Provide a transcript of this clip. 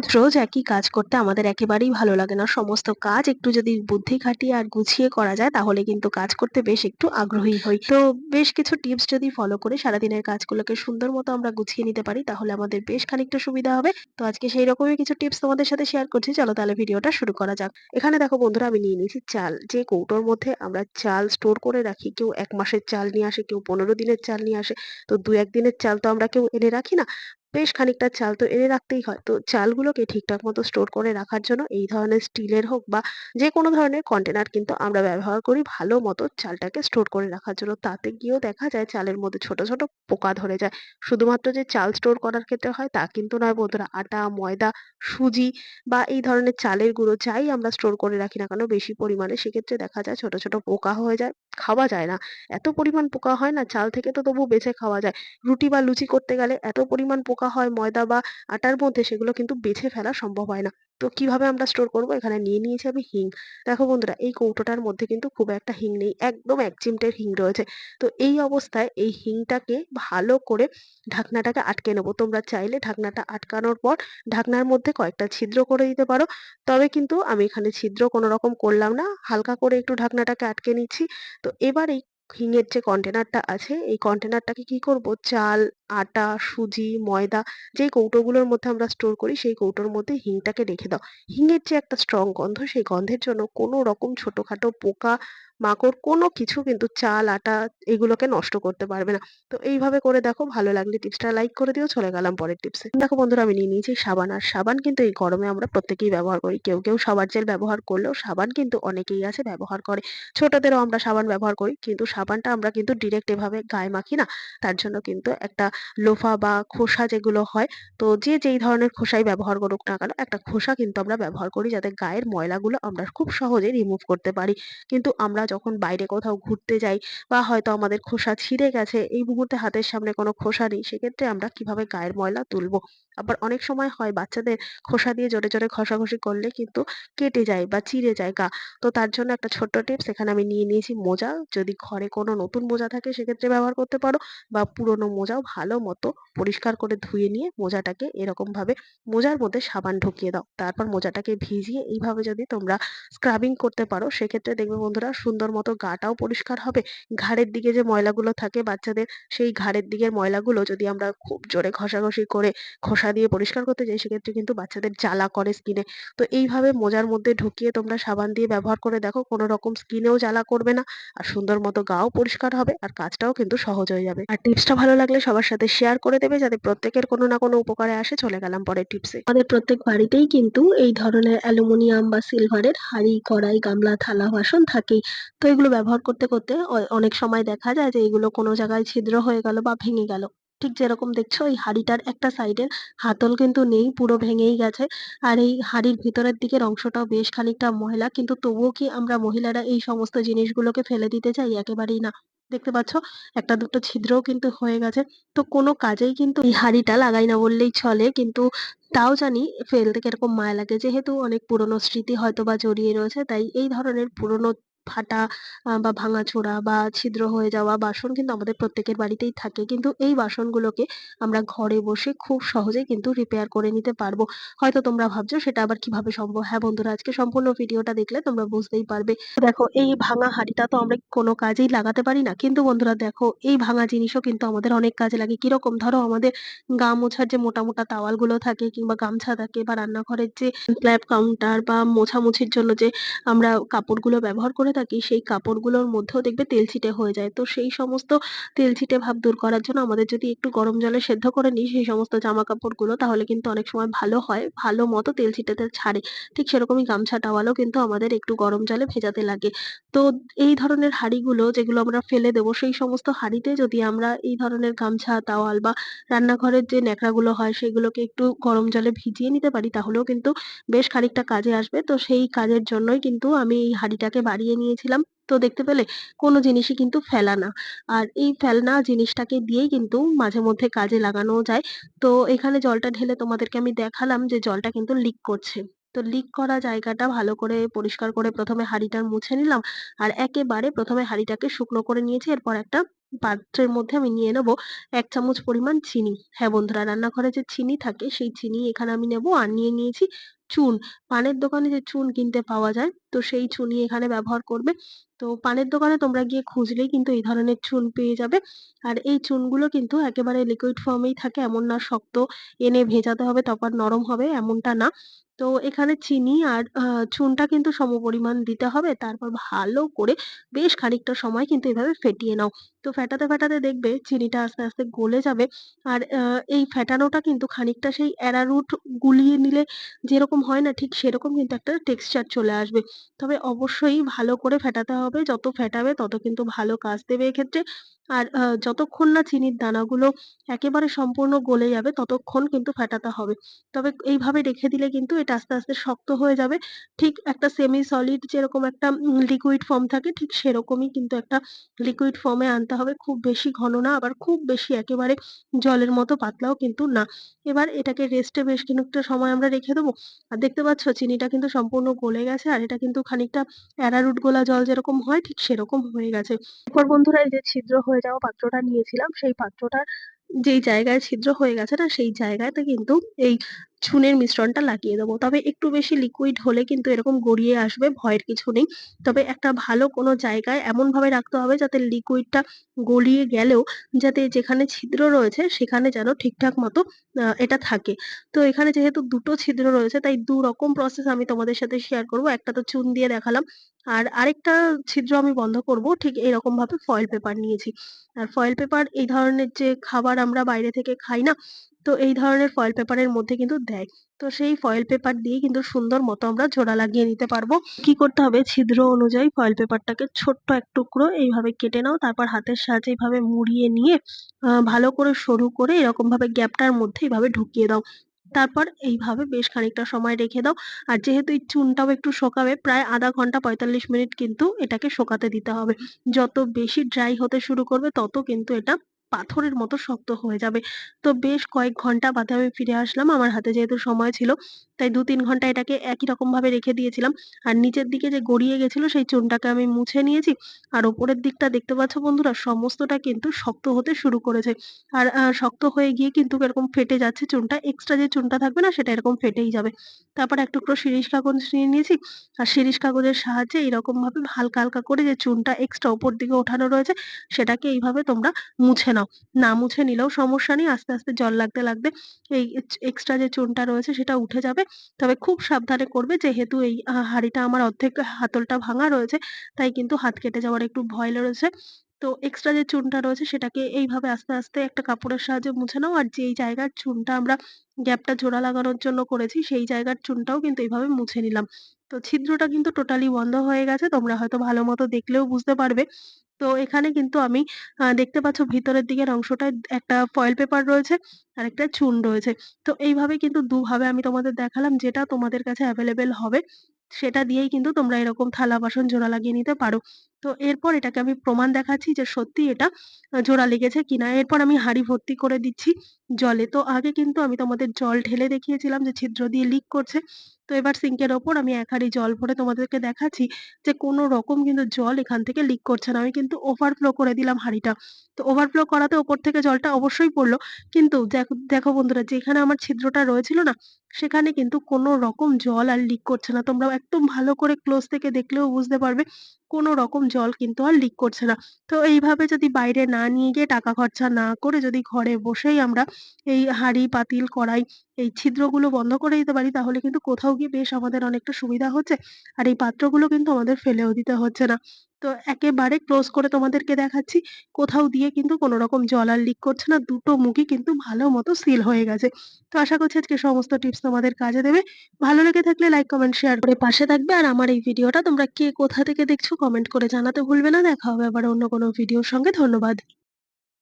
রোজ, রোজ একই কাজ করতে আমাদের একেবারেই ভালো লাগে না। সমস্ত কাজ একটু যদি বুদ্ধি খাটিয়ে আর গুছিয়ে করা যায় তাহলে কিন্তু কাজ করতে বেশ একটু আগ্রহী হই। তো বেশ কিছু টিপস যদি ফলো করে সারাদিনের কাজগুলোকে সুন্দর মতো আমরা গুছিয়ে নিতে পারি তাহলে আমাদের বেশ খানিকটা সুবিধা হবে। তো আজকে সেই রকমই কিছু টিপস তোমাদের সাথে শেয়ার করছি। চলো তাহলে ভিডিওটা শুরু করা যাক। এখানে দেখো বন্ধুরা আমি নিয়ে নিয়েছি চাল। যে কৌটোর মধ্যে আমরা চাল স্টোর করে রাখি, কেউ এক মাসের চাল নিয়ে আসে, কেউ ১৫ দিনের চাল নিয়ে আসে। তো ২-১ দিনের চাল তো আমরা কেউ এনে রাখি না। বেশ খানিকটা চাল তো এনে রাখতেই হয়। তো চালগুলোকে ঠিকঠাক মতো স্টোর করে রাখার জন্য এই ধরনের স্টিলের হোক বা যে কোনো ধরনের কন্টেনার কিন্তু আমরা ব্যবহার করি ভালো মতো চালটাকে স্টোর করে রাখার জন্য। তাতে গিয়েও দেখা যায় চালের মধ্যে ছোট, ছোট পোকা ধরে যায়। শুধুমাত্র যে চাল স্টোর করার ক্ষেত্রে হয় তা কিন্তু নয় বন্ধুরা। আটা, ময়দা, সুজি বা এই ধরনের চালের গুঁড়ো যাই আমরা স্টোর করে রাখি না কেন বেশি পরিমাণে সেক্ষেত্রে দেখা যায় ছোট, ছোট পোকা হয়ে যায়। খাওয়া যায় না। এত পরিমাণ পোকা হয় না চাল থেকে তো তবু বেছে খাওয়া যায়। রুটি বা লুচি করতে গেলে এত পরিমাণ পোকা হয় ময়দা বা আটার মধ্যে সেগুলো কিন্তু বেছে ফেলা সম্ভব হয় না। তো কীভাবে আমরা স্টোর করব? এখানে নিয়ে নিয়েছি আমি হিং। দেখো বন্ধুরা এই কৌটোটার মধ্যে কিন্তু খুব একটা হিং নেই। একদম ১ চিমটে হিং রয়েছে। তো এই অবস্থায় এই হিংটাকে ভালো করে ঢাকনাটাকে আটকে নেব তোমরা চাইলে ঢাকনাটা আটকানোর পর ঢাকনার মধ্যে কয়েকটা ছিদ্র করে দিতে পারো। তবে কিন্তু আমি এখানে ছিদ্র কোনো রকম করলাম না। হালকা করে একটু ঢাকনাটাকে আটকে নিচ্ছি। তো এবার এই হিঙের যে কন্টেনারটা আছে এই কন্টেনারটাকে কি করব চাল, আটা, সুজি, ময়দা যেই কৌটোগুলোর মধ্যে আমরা স্টোর করি সেই কৌটোর মধ্যে হিংটাকে রেখে দাও। হিঙের যে একটা স্ট্রং গন্ধ সেই গন্ধের জন্য কোনো রকম ছোটখাটো পোকা মাকড় কোনো কিছু কিন্তু চাল, আটা এগুলোকে নষ্ট করতে পারবে না। তো এইভাবে করে দেখো ভালো লাগলে টিপসটা লাইক করে দিও। চলে গেলাম পরের টিপসে। দেখো বন্ধুরা আমি নিয়ে নিয়েছি সাবান। আর সাবান কিন্তু এই গরমে আমরা প্রত্যেকেই ব্যবহার করি। কেউ, কেউ সাবান জেল ব্যবহার করলেও সাবান কিন্তু অনেকেই আছে ব্যবহার করে। ছোটদেরও আমরা সাবান ব্যবহার করি। কিন্তু সাবানটা আমরা কিন্তু ডিরেক্ট এভাবে গায়ে মাখি না। তার জন্য কিন্তু একটা লোফা বা খোসা যেগুলো হয়, তো যে যেই ধরনের খোসাই ব্যবহার করুক না কেন, একটা খোসা কিন্তু আমরা ব্যবহার করি যাতে গায়ের ময়লাগুলো আমরা খুব সহজে রিমুভ করতে পারি। কিন্তু আমরা যখন বাইরে কোথাও ঘুরতে যাই বা হয়তো আমাদের খোসা ছিঁড়ে গেছে, এই মুহূর্তে হাতের সামনে কোনো খোসা নেই, সেক্ষেত্রে আমরা কীভাবে গায়ের ময়লা তুলবো? আবার অনেক সময় হয় বাচ্চাদের খোসা দিয়ে জোরে, জোরে ঘষাঘষি করলে কিন্তু কেটে যায় বা চিড়ে যায় গা। তো তার জন্য একটা ছোট্ট টিপস এখানে আমি নিয়ে নিয়েছি মোজা। যদি ঘরে কোনো নতুন মোজা থাকে সেক্ষেত্রে ব্যবহার করতে পারো বা পুরনো মোজাও ভালো মতো পরিষ্কার করে ধুয়ে নিয়ে মোজাটাকে এরকমভাবে মোজার মধ্যে সাবান ঢুকিয়ে দাও। তারপর মোজাটাকে ভিজিয়ে এইভাবে যদি তোমরা স্ক্রাবিং করতে পারো সেক্ষেত্রে দেখবে বন্ধুরা সুন্দর মতো গাটাও পরিষ্কার হবে। ঘাড়ের দিকে যে ময়লাগুলো থাকে বাচ্চাদের সেই ঘাড়ের দিকের ময়লাগুলো যদি আমরা খুব জোরে ঘষাঘষি করে খোসা দিয়ে পরিষ্কার করতে যাই সেক্ষেত্রে কিন্তু বাচ্চাদের জ্বালা করে স্কিনে। তো এইভাবে মোজার মধ্যে ঢুকিয়ে তোমরা সাবান দিয়ে ব্যবহার করে দেখো কোনো রকম স্কিনেও জ্বালা করবে না। আর সুন্দর মতো গাও পরিষ্কার হবে আর কাজটাও কিন্তু সহজ হয়ে যাবে। আর টিপসটা ভালো লাগলে সবার সাথে শেয়ার করে দেবে যাতে প্রত্যেকের কোনো না কোনো উপকারে আসে। চলে গেলাম পরের টিপসে। আমাদের প্রত্যেক বাড়িতেই কিন্তু এই ধরনের অ্যালুমিনিয়াম বা সিলভারের হাঁড়ি, কড়াই, গামলা, থালা, বাসন থাকেই। তো এগুলো ব্যবহার করতে, করতে অনেক সময় দেখা যায় যে এগুলো কোনো জায়গায় ছিদ্র হয়ে গেল বা ভেঙে গেল। ঠিক যেরকম দেখছ, এই হাঁড়িটার একটা সাইডের হাতল কিন্তু নেই, পুরো ভেঙেই গেছে। আর এই হাঁড়ির ভিতরের দিকের অংশটাও বেশ খানিকটা ময়লা, কিন্তু তবুও কি আমরা মহিলারা এই সমস্ত জিনিসগুলোকে ফেলে দিতে চাই? একেবারেই না। দেখতে পাচ্ছ, একটা দুটো ছিদ্রও কিন্তু হয়ে গেছে। তো কোনো কাজেই কিন্তু এই হাঁড়িটা লাগাই না বললেই চলে। কিন্তু তাও জানি ফেলতে কীরকম মায়া লাগে। যেহেতু অনেক পুরনো স্মৃতি হয়তোবা জড়িয়ে রয়েছে, তাই এই ধরনের পুরনো ফাটা বা ভাঙাচোরা বা ছিদ্র হয়ে যাওয়া বাসন কিন্তু আমাদের প্রত্যেকের বাড়িতেই থাকে। কিন্তু এই বাসনগুলোকে আমরা ঘরে বসে খুব সহজেই কিন্তু রিপেয়ার করে নিতে পারব। হয়তো তোমরা ভাবছ সেটা আবার কীভাবে সম্ভব? হ্যাঁ বন্ধুরা আজকে সম্পূর্ণ ভিডিওটা দেখলে তোমরা বুঝতেই পারবে। দেখো এই ভাঙা হাঁড়িটা তো আমরা কোনো কাজেই লাগাতে পারি না। কিন্তু বন্ধুরা দেখো এই ভাঙা জিনিসও কিন্তু আমাদের অনেক কাজে লাগে। কীরকম? ধরো আমাদের গা মোছার যে মোটা, মোটা তাওয়ালগুলো থাকে কিংবা গামছা থাকে বা রান্নাঘরের যে স্ল্যাব কাউন্টার বা মোছামুছির জন্য যে আমরা কাপড়গুলো ব্যবহার করে থাকি সেই কাপড়গুলোর মধ্যেও দেখবে তেল ছিটে হয়ে যায়। তো সেই সমস্ত তেল ছিটে ভাব দূর করার জন্য আমাদের যদি একটু গরম জলে সেদ্ধ করে নিই সেই সমস্ত জামাকাপড়গুলো তাহলে কিন্তু অনেক সময় ভালো হয়। ভালো মতো তেলছিটেটা ছাড়ে। ঠিক সেরকমই গামছা টাওয়ালও কিন্তু আমাদের একটু গরম জলে ভেজাতে লাগে। তো এই ধরনের হাঁড়িগুলো যেগুলো আমরা ফেলে দেবো সেই সমস্ত হাঁড়িতে যদি আমরা এই ধরনের গামছা, তাওয়াল বা রান্নাঘরের যে ন্যাকড়াগুলো হয় সেগুলোকে একটু গরম জলে ভিজিয়ে নিতে পারি তাহলেও কিন্তু বেশ খানিকটা কাজে আসবে। তো সেই কাজের জন্যই কিন্তু আমি এই হাঁড়িটাকে বাড়িয়ে নিয়েছিলাম। তো দেখতে পেলে? কোনো জিনিসই কিন্তু ফেলা না। আর এই ফেলনা জিনিসটাকে দিয়েই কিন্তু মাঝে মধ্যে কাজে লাগানো যায়। তো এখানে জলটা ঢেলে তোমাদেরকে আমি দেখালাম যে জলটা কিন্তু লিক করছে। তো লিক করা জায়গাটা ভালো করে পরিষ্কার করে ১ম এ হাঁড়িটা মুছে নিলাম। আর একেবারে প্রথমে হাঁড়িটাকে শুকনো করে নিয়েছি। এরপর একটা পাত্রের মধ্যে আমি নিয়ে নেব এক চামচ পরিমাণ চিনি। হ্যাঁ বন্ধুরা, রান্নাঘরে যে চিনি থাকে, সেই চিনি এখানে আমি নেব আর নিয়ে নিয়েছি চুন। পানের দোকানে যে চুন কিনতে পাওয়া যায়, তো সেই চুনই এখানে ব্যবহার করবে। তো পানের দোকানে তোমরা গিয়ে খুঁজলেই কিন্তু এই ধরনের চুন পেয়ে যাবে। আর এই চুনগুলো কিন্তু একেবারে লিকুইড ফর্মেই থাকে, এমন না শক্ত, এনে ভেজাতে হবে, তারপর নরম হবে, এমনটা না। তো এখানে চিনি আর চুনটা কিন্তু সমপরিমাণ দিতে হবে, তারপর ভালো করে বেশ খানিকটা সময় কিন্তু এভাবে ফেটিয়ে নাও। তো ফেটাতে ফেটাতে দেখবে চিনিটা আস্তে আস্তে গলে যাবে। আর এই ফেটানোটা কিন্তু খানিকটা সেই অ্যারারুট গুলিয়ে নিলে যেরকম হয় না ঠিক সেরকম কিন্তু একটা টেক্সচার চলে আসবে। তবে অবশ্যই ভালো করে ফেটাতে হবে। যত ফেটাবে তত কিন্তু ভালো কাজ দেবে এক্ষেত্রে। আর যতক্ষণ না চিনির দানাগুলো একেবারে সম্পূর্ণ গলে যাবে ততক্ষণ কিন্তু ফেটাতে হবে। তবে এইভাবে রেখে দিলে কিন্তু এটা আস্তে আস্তে শক্ত হয়ে যাবে। ঠিক একটা সেমি সলিড যেরকম একটা লিকুইড ফর্ম থাকে ঠিক সেরকমই কিন্তু একটা লিকুইড ফর্মে আনতে হবে। খুব বেশি ঘন না, আবার খুব বেশি একেবারে জলের মতো পাতলাও কিন্তু না। এবার এটাকে রেস্টে বেশ খানিকটা সময় আমরা রেখে দেবো। আর দেখতে পাচ্ছ চিনিটা কিন্তু সম্পূর্ণ গলে গেছে, আর এটা কিন্তু খানিকটা অ্যারারুট গোলা জল যেরকম হয় ঠিক সেরকম হয়ে গেছে। এরপর বন্ধুরা এই যে ছিদ্র হয়ে যাওয়া পাত্রটা নিয়েছিলাম, সেই পাত্রটার যেই জায়গায় ছিদ্র হয়ে গেছে না, সেই জায়গাতে কিন্তু এই চুনের মিশ্রণটা লাগিয়ে দেবো। তবে একটু বেশি লিকুইড হলে কিন্তু এরকম গড়িয়ে আসবে, ভয়ের কিছু নেই। তবে একটা ভালো কোনো জায়গায় এমন ভাবে রাখতে হবে যাতে লিকুইডটা গলিয়ে গেলেও যাতে যেখানে ছিদ্র রয়েছে সেখানে যেন ঠিকঠাক মতো এটা থাকে। তো এখানে যেহেতু দুটো ছিদ্র রয়েছে, তাই দু রকম প্রসেস আমি তোমাদের সাথে শেয়ার করব। একটা তো চুন দিয়ে দেখালাম আর আরেকটা ছিদ্র আমি বন্ধ করব, ঠিক এরকম ভাবে ফয়েল পেপার নিয়েছি। আর ফয়েল পেপার এই ধরনের যে খাবার আমরা বাইরে থেকে খাই না, তো এই ধরনের ফয়েল পেপারের মধ্যে কিন্তু দেয়। তো সেই ফয়েল পেপার দিয়ে কিন্তু সুন্দর মতো আমরা জোড়া লাগিয়ে নিতে পারব। কি করতে হবে? ছিদ্র অনুযায়ী ফয়েল পেপারটাকে ছোট্ট এক টুকরো এইভাবে কেটে নাও, তারপর হাতের সাহায্যে এইভাবে মুড়িয়ে নিয়ে ভালো করে সরু করে এরকম ভাবে গ্যাপটার মধ্যে এইভাবে ঢুকিয়ে দাও। তারপর এইভাবে বেশ খানিকটা সময় রেখে দাও। আর যেহেতু এই চুনটাও একটু শোকাবে, প্রায় আধা ঘণ্টা পঁয়তাল্লিশ মিনিট কিন্তু এটাকে শোকাতে দিতে হবে। যত বেশি ড্রাই হতে শুরু করবে, তত কিন্তু এটা পাথরের মতো শক্ত হয়ে যাবে। তো বেশ কয়েক ঘণ্টা বাদে আমি ফিরে আসলাম। আমার হাতে যেহেতু সময় ছিল তাই দু তিন ঘণ্টা এটাকে একই রকম ভাবে রেখে দিয়েছিলাম। আর নিচের দিকে যে গড়িয়ে গেছিল, সেই চুনটাকে আমি মুছে নিয়েছি। আর ওপরের দিকটা দেখতে পাচ্ছ বন্ধুরা, সমস্তটা কিন্তু শক্ত হতে শুরু করেছে। আর শক্ত হয়ে গিয়ে কিন্তু এরকম ফেটে যাচ্ছে চুনটা এক্সট্রা যে চুনটা থাকবে না, সেটা এরকম ফেটেই যাবে। তারপর এক টুকরো শিরিষ কাগজ নিয়ে নিয়েছি। আর শিরিষ কাগজের সাহায্যে এরকম ভাবে হালকা হালকা করে যে চুনটা এক্সট্রা ওপর দিকে ওঠানো রয়েছে, সেটাকে এইভাবে তোমরা মুছে নাও। না মুছে নিলেও সমস্যা নেই, আস্তে আস্তে জল লাগতে লাগতে এই এক্সট্রা যে চুনটা রয়েছে, সেটা উঠে যাবে। তবে খুব সাবধানে করবে যেহেতু এই হাড়িটা আমার অর্ধেক হাতলটা ভাঙা রয়েছে, তাই কিন্তু হাত কেটে যাওয়ার একটু ভয় রয়েছে। তো এক্সট্রা যে চুনটা রয়েছে সেটাকে এইভাবে আস্তে আস্তে একটা কাপড়ের সাহায্যে মুছে নাও। আর যেই জায়গার চুনটা আমরা গ্যাপটা জোড়া লাগানোর জন্য করেছি, সেই জায়গার চুনটাও কিন্তু এইভাবে মুছে নিলাম। তো ছিদ্রটা কিন্তু টোটালি বন্ধ হয়ে গেছে, তোমরা হয়তো ভালো মতো দেখলেও বুঝতে পারবে। তো এখানে কিন্তু আমি দেখতে পাচ্ছ ভিতরের দিকের অংশটায় একটা ফয়েল পেপার রয়েছে আর একটা চুন রয়েছে। তো এইভাবে কিন্তু দুভাবে আমি তোমাদের দেখালাম যেটা তোমাদের কাছে অ্যাভেলেবেল হবে। সেটা দিয়েই কিন্তু তোমরা এরকম থালা বাসন জোড়া লাগিয়ে নিতে পারো। তো এরপর এটাকে আমি প্রমাণ দেখাচ্ছি যে সত্যি এটা জোড়া লেগেছে কিনা। এরপর আমি হাঁড়ি ভর্তি করে দিচ্ছি জলে। তো আগে কিন্তু আমি তোমাদের জল ঢেলে দেখিয়েছিলাম যে ছিদ্র দিয়ে লিক করছে। তো এবার সিঙ্কের ওপর আমি এক হাঁড়ি জল ভরে তোমাদেরকে দেখাচ্ছি যে কোনো রকম কিন্তু জল এখান থেকে লিক করছে না। আমি কিন্তু ওভারফ্লো করে দিলাম হাঁড়িটা। তো ওভারফ্লো করাতে ওপর থেকে জলটা অবশ্যই পড়ল। কিন্তু দেখো বন্ধুরা, যেখানে আমার ছিদ্রটা রয়েছিল না, সেখানে কিন্তু কোনো রকম জল আর লিক করছে না। তোমরা একদম ভালো করে ক্লোজ থেকে দেখলেও বুঝতে পারবে কোনো রকম জল কিন্তু আর লিক করছে না। তো এইভাবে যদি বাইরে না নিয়ে গিয়ে টাকা খরচা না করে যদি ঘরে বসেই আমরা এই হাঁড়ি, পাতিল, কড়াই এই ছিদ্রগুলো বন্ধ করে দিতে পারি, তাহলে কিন্তু কোথাও গিয়ে বেশ আমাদের অনেকটা সুবিধা হচ্ছে। আর এই পাত্রগুলো কিন্তু আমাদের ফেলেও দিতে হচ্ছে না। তো একেবারে ক্লোজ করে তোমাদেরকে দেখাচ্ছি। কোথাও দিয়ে কিন্তু কোনো রকম জল আর লিক করছে না। দুটো মুখই কিন্তু ভালো মতো সিল হয়ে গেছে। তো আশা করছি আজকে সমস্ত টিপস তোমাদের কাজে দেবে। ভালো লেগে থাকলে লাইক কমেন্ট শেয়ার করে পাশে থাকবে। আর আমার এই ভিডিওটা তোমরা কে কোথা থেকে দেখছ কমেন্ট করে জানাতে ভুলবে না। দেখা হবে আবার অন্য কোনো ভিডিওর সঙ্গে। ধন্যবাদ।